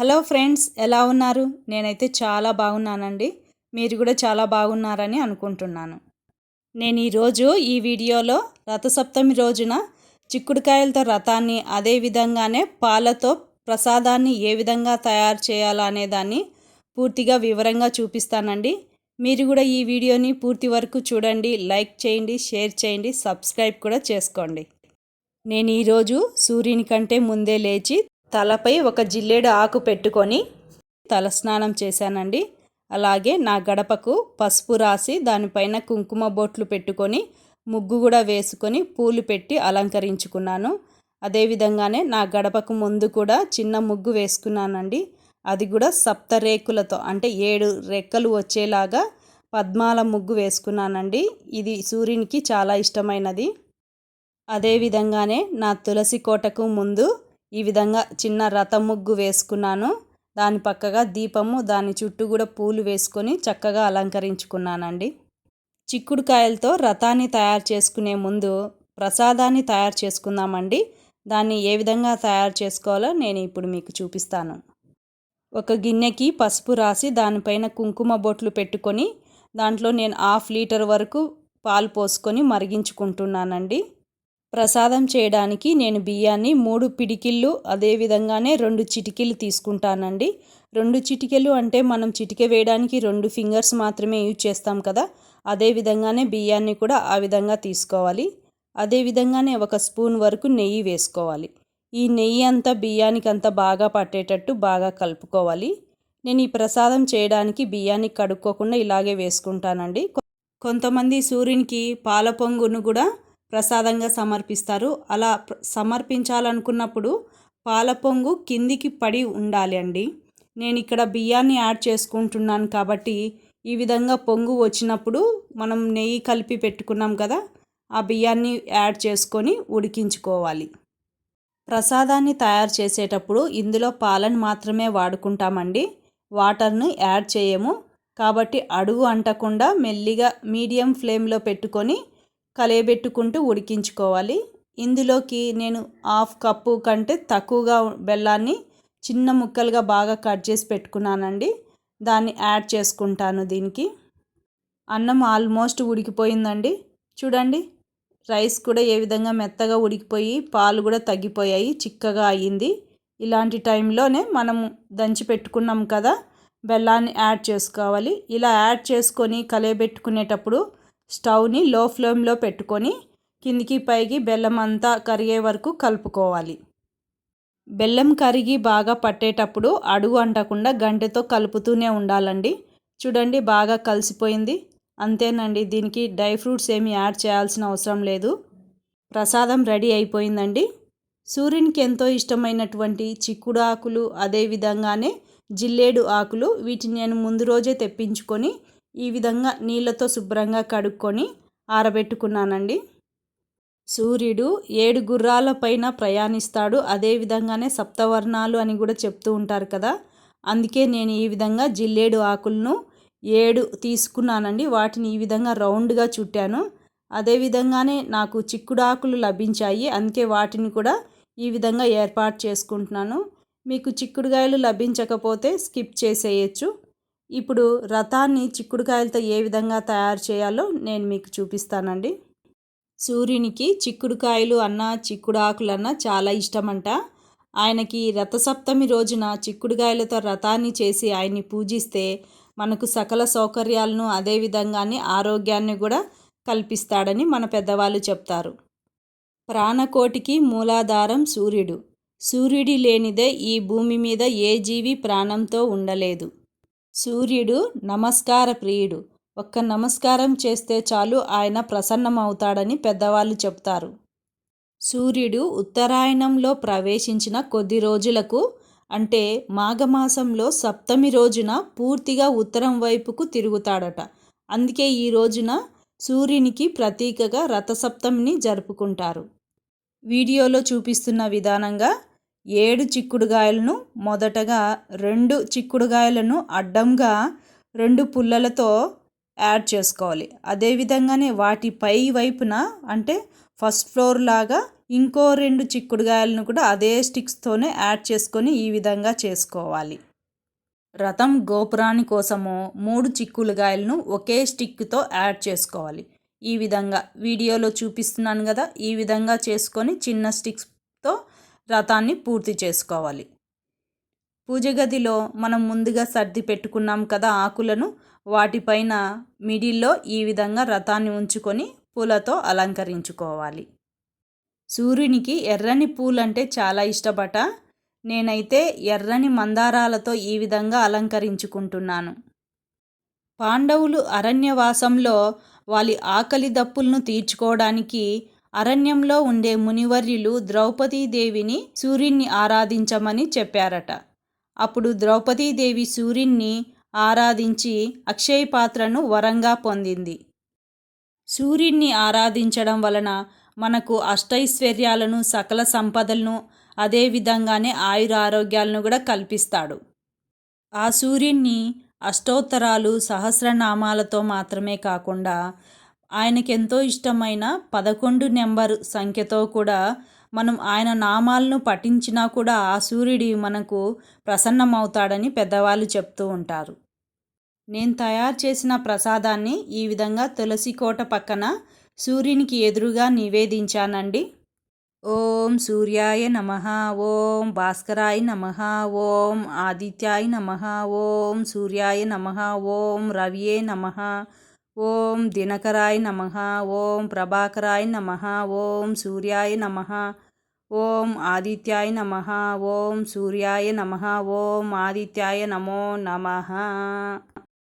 Hello friends ఎలా ఉన్నారు? నేనైతే చాలా బాగున్నానండి. మీరు కూడా చాలా బాగున్నారని అనుకుంటున్నాను. నేను ఈరోజు ఈ వీడియోలో రథసప్తమి రోజున చిక్కుడుకాయలతో రథాన్ని అదే విధంగానే పాలతో ప్రసాదాన్ని ఏ విధంగా తయారు చేయాలనే దాన్ని పూర్తిగా వివరంగా చూపిస్తానండి. మీరు కూడా ఈ వీడియోని పూర్తి వరకు చూడండి లైక్ చేయండి షేర్ చేయండి సబ్స్క్రైబ్ కూడా చేసుకోండి. నేను ఈరోజు సూర్యుని కంటే ముందే లేచి తలపై ఒక జిల్లేడు ఆకు పెట్టుకొని తలస్నానం చేశానండి. అలాగే నా గడపకు పసుపు రాసి దానిపైన కుంకుమ బొట్లు పెట్టుకొని ముగ్గు కూడా వేసుకొని పూలు పెట్టి అలంకరించుకున్నాను. అదేవిధంగానే నా గడపకు ముందు కూడా చిన్న ముగ్గు వేసుకున్నానండి. అది కూడా సప్త రేకులతో అంటే ఏడు రెక్కలు వచ్చేలాగా పద్మాల ముగ్గు వేసుకున్నానండి. ఇది సూర్యునికి చాలా ఇష్టమైనది. అదేవిధంగానే నా తులసి కోటకు ముందు ఈ విధంగా చిన్న రథం ముగ్గు వేసుకున్నాను. దాని పక్కగా దీపము దాని చుట్టూ కూడా పూలు వేసుకొని చక్కగా అలంకరించుకున్నానండి. చిక్కుడుకాయలతో రథాన్ని తయారు చేసుకునే ముందు ప్రసాదాన్ని తయారు చేసుకుందామండి. దాన్ని ఏ విధంగా తయారు చేసుకోవాలో నేను ఇప్పుడు మీకు చూపిస్తాను. ఒక గిన్నెకి పసుపు రాసి దానిపైన కుంకుమ బొట్లు పెట్టుకొని దాంట్లో నేను హాఫ్ లీటర్ వరకు పాలు పోసుకొని మరిగించుకుంటున్నానండి. ప్రసాదం చేయడానికి నేను బియ్యాన్ని మూడు పిడికిళ్ళు అదేవిధంగానే రెండు చిటికీలు తీసుకుంటానండి. రెండు చిటికెలు అంటే మనం చిటికె వేయడానికి రెండు ఫింగర్స్ మాత్రమే యూజ్ చేస్తాం కదా అదే విధంగానే బియ్యాన్ని కూడా ఆ విధంగా తీసుకోవాలి. అదేవిధంగానే ఒక స్పూన్ వరకు నెయ్యి వేసుకోవాలి. ఈ నెయ్యి అంతా బియ్యానికి అంతా బాగా పట్టేటట్టు బాగా కలుపుకోవాలి. నేను ఈ ప్రసాదం చేయడానికి బియ్యాన్ని కడుక్కోకుండా ఇలాగే వేసుకుంటానండి. కొంతమంది సూర్యునికి పాల పొంగును కూడా ప్రసాదంగా సమర్పిస్తారు. అలా సమర్పించాలనుకున్నప్పుడు పాల పొంగు కిందికి పడి ఉండాలి అండి. నేను ఇక్కడ బియ్యాన్ని యాడ్ చేసుకుంటున్నాను కాబట్టి ఈ విధంగా పొంగు వచ్చినప్పుడు మనం నెయ్యి కలిపి పెట్టుకున్నాం కదా ఆ బియ్యాన్ని యాడ్ చేసుకొని ఉడికించుకోవాలి. ప్రసాదాన్ని తయారు చేసేటప్పుడు ఇందులో పాలను మాత్రమే వాడుకుంటామండి. వాటర్ను యాడ్ చేయము. కాబట్టి అడుగు అంటకుండా మెల్లిగా మీడియం ఫ్లేమ్లో పెట్టుకొని కలయబెట్టుకుంటూ ఉడికించుకోవాలి. ఇందులోకి నేను హాఫ్ కప్పు కంటే తక్కువగా బెల్లాన్ని చిన్న ముక్కలుగా బాగా కట్ చేసి పెట్టుకున్నానండి. దాన్ని యాడ్ చేసుకుంటాను దీనికి. అన్నం ఆల్మోస్ట్ ఉడికిపోయిందండి. చూడండి రైస్ కూడా ఏ విధంగా మెత్తగా ఉడికిపోయి పాలు కూడా తగ్గిపోయాయి చిక్కగా అయ్యింది. ఇలాంటి టైంలోనే మనం దంచి పెట్టుకున్నాం కదా బెల్లాన్ని యాడ్ చేసుకోవాలి. ఇలా యాడ్ చేసుకొని కలయబెట్టుకునేటప్పుడు స్టవ్ని లో ఫ్లేమ్లో పెట్టుకొని కిందికి పైకి బెల్లం అంతా కరిగే వరకు కలుపుకోవాలి. బెల్లం కరిగి బాగా పట్టేటప్పుడు అడుగు అంటకుండా గంటెతో కలుపుతూనే ఉండాలండి. చూడండి బాగా కలిసిపోయింది. అంతేనండి దీనికి డ్రై ఫ్రూట్స్ ఏమి యాడ్ చేయాల్సిన అవసరం లేదు. ప్రసాదం రెడీ అయిపోయిందండి. సూర్యునికి ఎంతో ఇష్టమైనటువంటి చిక్కుడు ఆకులు అదేవిధంగానే జిల్లేడు ఆకులు వీటిని నేను ముందు రోజే తెప్పించుకొని ఈ విధంగా నీళ్ళతో శుభ్రంగా కడుక్కొని ఆరబెట్టుకున్నానండి. సూర్యుడు ఏడు గుర్రాలపైన ప్రయాణిస్తాడు. అదేవిధంగానే సప్తవర్ణాలు అని కూడా చెప్తూ ఉంటారు కదా. అందుకే నేను ఈ విధంగా జిల్లేడు ఆకులను ఏడు తీసుకున్నానండి. వాటిని ఈ విధంగా రౌండ్గా చుట్టాను. అదేవిధంగానే నాకు చిక్కుడు ఆకులు లభించాయి. అందుకే వాటిని కూడా ఈ విధంగా ఏర్పాటు చేసుకుంటున్నాను. మీకు చిక్కుడుగాయలు లభించకపోతే స్కిప్ చేసేయచ్చు. ఇప్పుడు రథాన్ని చిక్కుడుకాయలతో ఏ విధంగా తయారు చేయాలో నేను మీకు చూపిస్తానండి. సూర్యునికి చిక్కుడుకాయలు అన్న చిక్కుడు ఆకులన్న చాలా ఇష్టమంట. ఆయనకి రథసప్తమి రోజున చిక్కుడుకాయలతో రథాన్ని చేసి ఆయన్ని పూజిస్తే మనకు సకల సౌకర్యాలను అదేవిధంగానే ఆరోగ్యాన్ని కూడా కల్పిస్తాడని మన పెద్దవాళ్ళు చెప్తారు. ప్రాణకోటికి మూలాధారం సూర్యుడు. సూర్యుడి లేనిదే ఈ భూమి మీద ఏ జీవి ప్రాణంతో ఉండలేదు. సూర్యుడు నమస్కార ప్రియుడు. ఒక్క నమస్కారం చేస్తే చాలు ఆయన ప్రసన్నమవుతాడని పెద్దవాళ్ళు చెప్తారు సూర్యుడు ఉత్తరాయణంలో ప్రవేశించిన కొద్ది రోజులకు అంటే మాఘమాసంలో సప్తమి రోజున పూర్తిగా ఉత్తరం వైపుకు తిరుగుతాడట. అందుకే ఈ రోజున సూర్యునికి ప్రతీకగా రథసప్తమిని జరుపుకుంటారు. వీడియోలో చూపిస్తున్న విధానంగా ఏడు చిక్కుడుగాయలను మొదటగా రెండు చిక్కుడుగాయలను అడ్డంగా రెండు పుల్లలతో యాడ్ చేసుకోవాలి. అదేవిధంగానే వాటి పై వైపున అంటే ఫస్ట్ ఫ్లోర్ లాగా ఇంకో రెండు చిక్కుడుగాయలను కూడా అదే స్టిక్స్తోనే యాడ్ చేసుకొని ఈ విధంగా చేసుకోవాలి. రథం గోపురాని కోసము మూడు చిక్కుడుగాయలను ఒకే స్టిక్తో యాడ్ చేసుకోవాలి. ఈ విధంగా వీడియోలో చూపిస్తున్నాను కదా ఈ విధంగా చేసుకొని చిన్న స్టిక్స్తో రథాన్ని పూర్తి చేసుకోవాలి. పూజ గదిలో మనం ముందుగా సర్ది పెట్టుకున్నాం కదా ఆకులను వాటిపైన మిడిల్లో ఈ విధంగా రథాన్ని ఉంచుకొని పూలతో అలంకరించుకోవాలి. సూర్యునికి ఎర్రని పూలంటే చాలా ఇష్టపట. నేనైతే ఎర్రని మందారాలతో ఈ విధంగా అలంకరించుకుంటున్నాను. పాండవులు అరణ్యవాసంలో వాళ్ళ ఆకలి దప్పులను తీర్చుకోవడానికి అరణ్యంలో ఉండే మునివర్యులు ద్రౌపదీదేవిని సూర్యున్ని ఆరాధించమని చెప్పారట. అప్పుడు ద్రౌపదీదేవి సూర్యున్ని ఆరాధించి అక్షయ పాత్రను వరంగా పొందింది. సూర్యున్ని ఆరాధించడం వలన మనకు అష్టైశ్వర్యాలను సకల సంపదలను అదేవిధంగానే ఆయుర ఆరోగ్యాలను కూడా కల్పిస్తాడు. ఆ సూర్యున్ని అష్టోత్తరాలు సహస్రనామాలతో మాత్రమే కాకుండా ఆయనకెంతో ఇష్టమైన పదకొండు నెంబర్ సంఖ్యతో కూడా మనం ఆయన నామాలను పఠించినా కూడా ఆ సూర్యుడి మనకు ప్రసన్నమవుతాడని పెద్దవాళ్ళు చెప్తూ ఉంటారు. నేను తయారు చేసిన ప్రసాదాన్ని ఈ విధంగా తులసి కోట పక్కన సూర్యునికి ఎదురుగా నివేదించానండి. ఓం సూర్యాయ నమ ఓం భాస్కరాయ నమ ఓం ఆదిత్యాయ నమ ఓం సూర్యాయ నమ ఓం రవియే నమ. ఓం దినకరాయ నమ ఓం ప్రభాకరాయ నమ ఓం సూర్యాయ నమ ఓం ఆదిత్యాయ నమ ఓం సూర్యాయ నమ ఓం ఆదిత్యాయ నమో నమ.